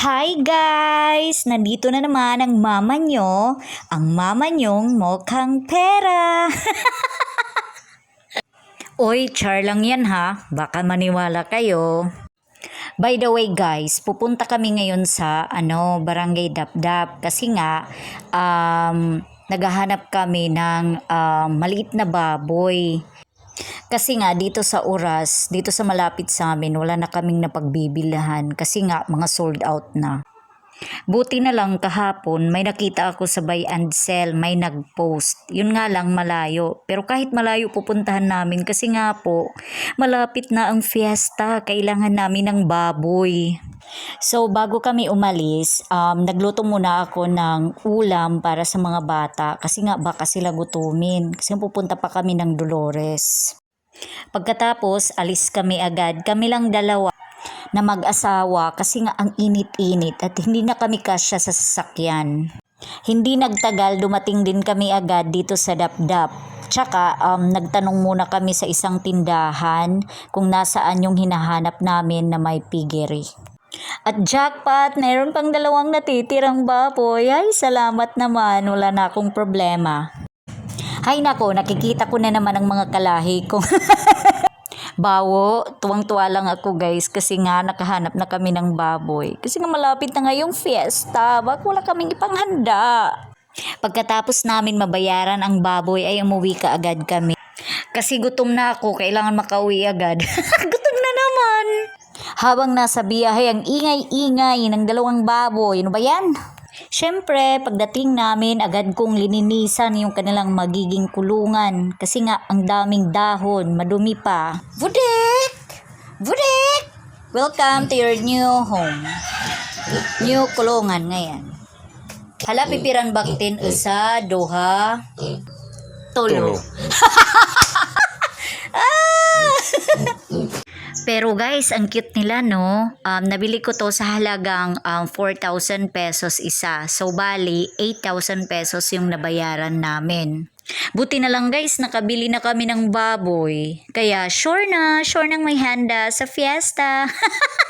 Hi guys! Nandito na naman ang mama nyo, ang mama nyong mukhang pera. Oy, char lang yan ha. Baka maniwala kayo. By the way guys, pupunta kami ngayon sa ano, Barangay Dapdap kasi nga um, naghahanap kami ng um, maliit na baboy. Kasi nga dito sa oras, dito sa malapit sa amin, wala na kaming napagbibilahan kasi nga mga sold out na. Buti na lang kahapon may nakita ako sa buy and sell, may nag-post. Yun nga lang malayo. Pero kahit malayo pupuntahan namin kasi nga po, malapit na ang fiesta. Kailangan namin ng baboy. So bago kami umalis, um, nagluto muna ako ng ulam para sa mga bata kasi nga baka sila gutumin. Kasi pupunta pa kami ng Dolores. Pagkatapos, alis kami agad. Kami lang dalawa na mag-asawa kasi nga ang init-init at hindi na kami kasya sa sasakyan. Hindi nagtagal, dumating din kami agad dito sa Dapdap. Tsaka um, nagtanong muna kami sa isang tindahan kung nasaan yung hinahanap namin na may piggery. At jackpot, mayroon pang dalawang natitirang baboy. Ay, salamat naman, wala na akong problema. Hay nako, nakikita ko na naman ang mga kalahi ko. Bawo, tuwang-tuwa lang ako guys kasi nga nakahanap na kami ng baboy. Kasi nga malapit na ngayong fiesta, bak wala kaming ipanghanda. Pagkatapos namin mabayaran ang baboy ay umuwi ka agad kami. Kasi gutom na ako, kailangan makauwi agad. gutom na naman. Habang nasa biyahe ang ingay-ingay ng dalawang baboy, ano ba yan? Siyempre, pagdating namin, agad kong lininisan yung kanilang magiging kulungan. Kasi nga, ang daming dahon, madumi pa. Budek! Budek! Welcome to your new home. New kulungan ngayon. Hala, pipiran baktin usa, duha, tulo. Pero guys, ang cute nila no. Um, nabili ko to sa halagang um, 4,000 pesos isa. So bali, 8,000 pesos yung nabayaran namin. Buti na lang guys, nakabili na kami ng baboy. Kaya sure na, sure nang may handa sa fiesta.